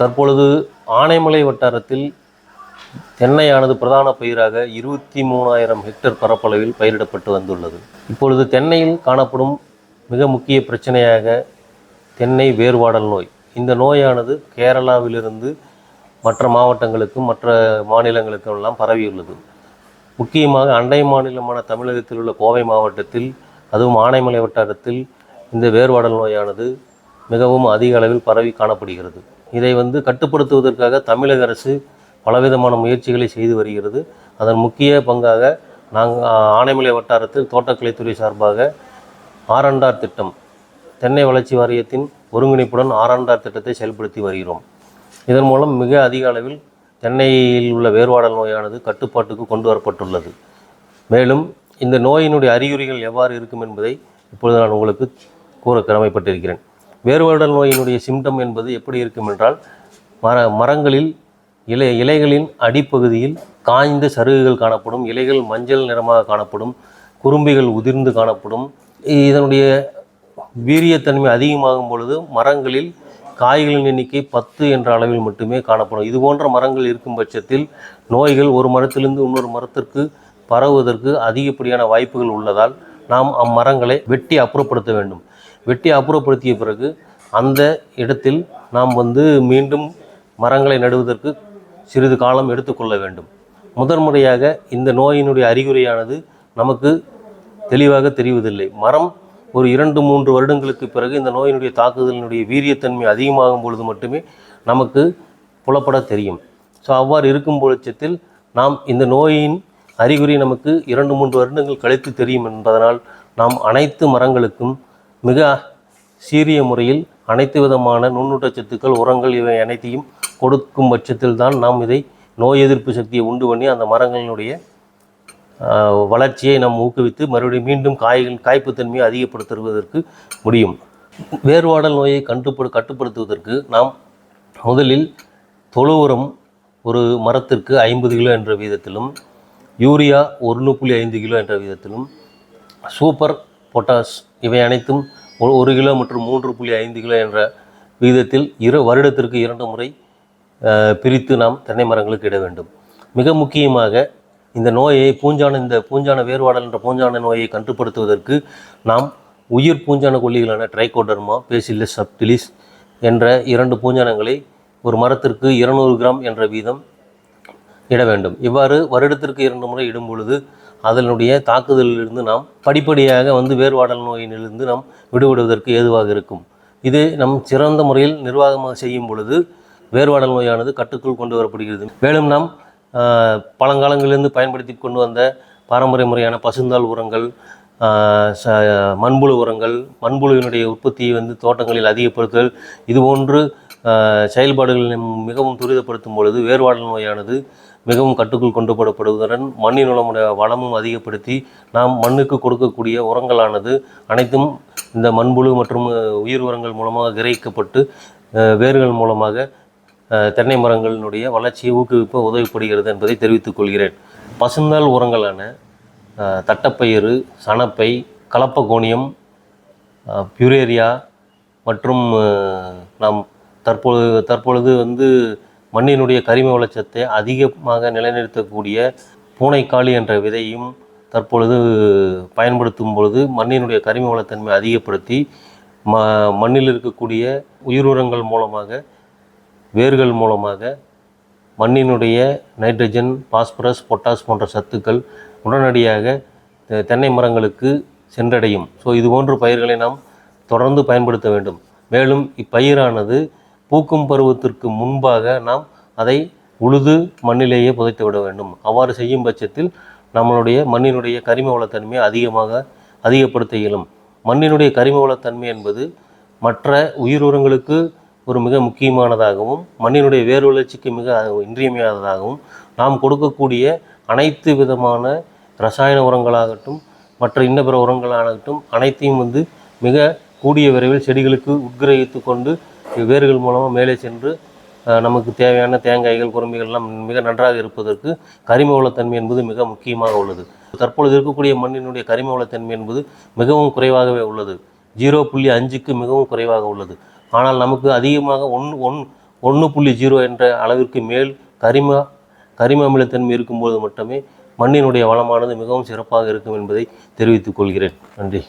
தற்பொழுது ஆனைமலை வட்டாரத்தில் தென்னையானது பிரதான பயிராக இருபத்தி மூணாயிரம் ஹெக்டேர் பரப்பளவில் பயிரிடப்பட்டு வந்துள்ளது. இப்பொழுது தென்னையில் காணப்படும் மிக முக்கிய பிரச்சனையாக தென்னை வேர்வாடல் நோய். இந்த நோயானது கேரளாவிலிருந்து மற்ற மாவட்டங்களுக்கும் மற்ற மாநிலங்களுக்கும் எல்லாம் பரவியுள்ளது. முக்கியமாக அண்டை மாநிலமான தமிழகத்தில் உள்ள கோவை மாவட்டத்தில் அதுவும் ஆனைமலை வட்டாரத்தில் இந்த வேர்வாடல் நோயானது மிகவும் அதிக அளவில் பரவி காணப்படுகிறது. இதை வந்து கட்டுப்படுத்துவதற்காக தமிழக அரசு பலவிதமான முயற்சிகளை செய்து வருகிறது. அதன் முக்கிய பங்காக நாங்கள் ஆனைமலை வட்டாரத்தில் தோட்டக்கலைத்துறை சார்பாக ஆரண்டார் திட்டம் தென்னை வளர்ச்சி வாரியத்தின் ஒருங்கிணைப்புடன் ஆரண்டார் திட்டத்தை செயல்படுத்தி வருகிறோம். இதன் மூலம் மிக அதிக அளவில் தென்னையில் உள்ள வேறுபாடல் நோயானது கட்டுப்பாட்டுக்கு கொண்டு வரப்பட்டுள்ளது. மேலும் இந்த நோயினுடைய அறிகுறிகள் எவ்வாறு இருக்கும் என்பதை இப்பொழுது நான் உங்களுக்கு கூற கடமைப்பட்டிருக்கிறேன் வேர்வடல் நோயினுடைய சிம்டம் என்பது எப்படி இருக்கும் என்றால் மர மரங்களில் இலை இலைகளின் அடிப்பகுதியில் காய்ந்த சருகுகள் காணப்படும் இலைகள் மஞ்சள் நிறமாக காணப்படும் குறும்பிகள் உதிர்ந்து காணப்படும். இதனுடைய வீரியத்தன்மை அதிகமாகும் பொழுது மரங்களில் காய்களின் எண்ணிக்கை பத்து என்ற அளவில் மட்டுமே காணப்படும். இது போன்ற மரங்கள் இருக்கும் பட்சத்தில் நோய்கள் ஒரு மரத்திலிருந்து இன்னொரு மரத்திற்கு பரவுவதற்கு அதிகப்படியான வாய்ப்புகள் உள்ளதால் நாம் அம்மரங்களை வெட்டி அப்புறப்படுத்த வேண்டும். வெட்டி அப்புறப்படுத்திய பிறகு அந்த இடத்தில் நாம் வந்து மீண்டும் மரங்களை நடுவதற்கு சிறிது காலம் எடுத்துக்கொள்ள வேண்டும். முதன் முறையாக இந்த நோயினுடைய அறிகுறியானது நமக்கு தெளிவாக தெரிவதில்லை. மரம் ஒரு இரண்டு மூன்று வருடங்களுக்கு பிறகு இந்த நோயினுடைய தாக்குதலினுடைய வீரியத்தன்மை அதிகமாகும் பொழுது மட்டுமே நமக்கு புலப்பட தெரியும். ஸோ அவ்வாறு இருக்கும் பட்சத்தில் நாம் இந்த நோயின் அறிகுறி நமக்கு இரண்டு மூன்று வருடங்கள் கழித்து தெரியும் என்பதனால் நாம் அனைத்து மரங்களுக்கும் மிக சீரிய முறையில் அனைத்து விதமான நுண்ணூட்டச்சத்துக்கள் உரங்கள் இவை அனைத்தையும் கொடுக்கும் பட்சத்தில் தான் நாம் இதை நோய் எதிர்ப்பு சக்தியை உண்டு பண்ணி அந்த மரங்களினுடைய வளர்ச்சியை நாம் ஊக்குவித்து மறுபடியும் மீண்டும் காய்கள் காய்ப்புத்தன்மையை அதிகப்படுத்துவதற்கு முடியும். வேர்வாடல் நோயை கட்டுப்படு கட்டுப்படுத்துவதற்கு நாம் முதலில் தொழு உரம் ஒரு மரத்திற்கு ஐம்பது கிலோ என்ற வீதத்திலும் யூரியா ஒன்று புள்ளி ஐந்து கிலோ என்ற விதத்திலும் சூப்பர் பொட்டாஸ் இவை அனைத்தும் ஒரு ஒரு கிலோ மற்றும் மூன்று புள்ளி ஐந்து கிலோ என்ற விகிதத்தில் இரு வருடத்திற்கு இரண்டு முறை பிரித்து நாம் தென்னை மரங்களுக்கு இட வேண்டும். மிக முக்கியமாக இந்த நோயை பூஞ்சான இந்த பூஞ்சான வேறுபாடல் என்ற பூஞ்சான நோயை கட்டுப்படுத்துவதற்கு நாம் உயிர் பூஞ்சான கொல்லிகளான ட்ரைகோடர்மா பேசில்லஸ் சப்டிலிஸ் என்ற இரண்டு பூஞ்சானங்களை ஒரு மரத்திற்கு இருநூறு கிராம் என்ற வீதம் இட வேண்டும். இவ்வாறு வருடத்திற்கு இரண்டு முறை இடும் பொழுது அதனுடைய தாக்குதலிலிருந்து நாம் படிப்படியாக வந்து வேர்வாடல் நோயினிலிருந்து நாம் விடுபடுவதற்கு ஏதுவாக இருக்கும். இது நம் சிறந்த முறையில் நிர்வாகமாக செய்யும் பொழுது வேர்வாடல் நோயானது கட்டுக்குள் கொண்டு வரப்படுகிறது. மேலும் நாம் பழங்காலங்களிலிருந்து பயன்படுத்தி கொண்டு வந்த பாரம்பரிய முறையான பசுந்தாள் உரங்கள் ச மண்புழு உரங்கள் மண்புழுவினுடைய உற்பத்தியை வந்து தோட்டங்களில் அதிகப்படுத்துதல் இதுபோன்று போன்று செயல்பாடுகளை மிகவும் துரிதப்படுத்தும் பொழுது வேர்வாடல் நோயானது மிகவும் கட்டுக்குள் கொண்டு போடப்படுவதுடன் மண்ணினுடைய வளமும் அதிகப்படுத்தி நாம் மண்ணுக்கு கொடுக்கக்கூடிய உரங்களானது அனைத்தும் இந்த மண்புழு மற்றும் உயிர் உரங்கள் மூலமாக கிரகிக்கப்பட்டு வேர்கள் மூலமாக தென்னை மரங்களினுடைய வளர்ச்சியை ஊக்குவிப்ப உதவிப்படுகிறது என்பதை தெரிவித்துக் கொள்கிறேன். பசுந்தால் உரங்களான தட்டப்பயிறு சணப்பை கலப்பகோணியம் அஹ், பியூரேரியா மற்றும் நாம் தற்பொழுது தற்பொழுது வந்து மண்ணினுடைய கரிம வளச்சத்தை அதிகமாக நிலைநிறுத்தக்கூடிய பூனைக்காளி என்ற விதையும் தற்பொழுது பயன்படுத்தும் பொழுது மண்ணினுடைய கரிம வளத்தன்மை அதிகப்படுத்தி ம மண்ணில் இருக்கக்கூடிய உயிரினங்கள் மூலமாக வேர்கள் மூலமாக மண்ணினுடைய நைட்ரஜன் பாஸ்பரஸ் பொட்டாஸ் போன்ற சத்துக்கள் உடனடியாக தெ- தென்னை மரங்களுக்கு சென்றடையும். ஸோ இது போன்ற பயிர்களை நாம் தொடர்ந்து பயன்படுத்த வேண்டும். மேலும் இப்பயிரானது பூக்கும் பருவத்திற்கு முன்பாக நாம் அதை உழுது மண்ணிலேயே புதைத்து விட வேண்டும். அவ்வாறு செய்யும் பட்சத்தில் நம்மளுடைய மண்ணினுடைய கரிம வளத்தன்மையை அதிகமாக அதிகப்படுத்த இயலும். மண்ணினுடைய கரிம வளத்தன்மை என்பது மற்ற உயிர் உரங்களுக்கு ஒரு மிக முக்கியமானதாகவும் மண்ணினுடைய வேர் வளர்ச்சிக்கு மிக இன்றியமையாததாகவும் நாம் கொடுக்கக்கூடிய அனைத்து விதமான ரசாயன உரங்களாகட்டும் மற்ற இன்ன பிற உரங்களாகட்டும் அனைத்தையும் வந்து மிக கூடிய விரைவில் செடிகளுக்கு உட்கிரகித்து கொண்டு வேர்கள் மூலமாக மேலே சென்று நமக்கு தேவையான தேங்காய்கள் குரும்பிகள்லாம் மிக நன்றாக இருப்பதற்கு கரிம வளத்தன்மை என்பது மிக முக்கியமாக உள்ளது. தற்பொழுது இருக்கக்கூடிய மண்ணினுடைய கரிம வளத்தன்மை என்பது மிகவும் குறைவாகவே உள்ளது. ஜீரோ புள்ளி அஞ்சுக்கு மிகவும் குறைவாக உள்ளது. ஆனால் நமக்கு அதிகமாக ஒன் ஒன் ஒன்று புள்ளி ஜீரோ என்ற அளவிற்கு மேல் கரிம கரிம அமிலத்தன்மை இருக்கும்போது மட்டுமே மண்ணினுடைய வளமானது மிகவும் சிறப்பாக இருக்கும் என்பதை தெரிவித்துக் கொள்கிறேன். நன்றி.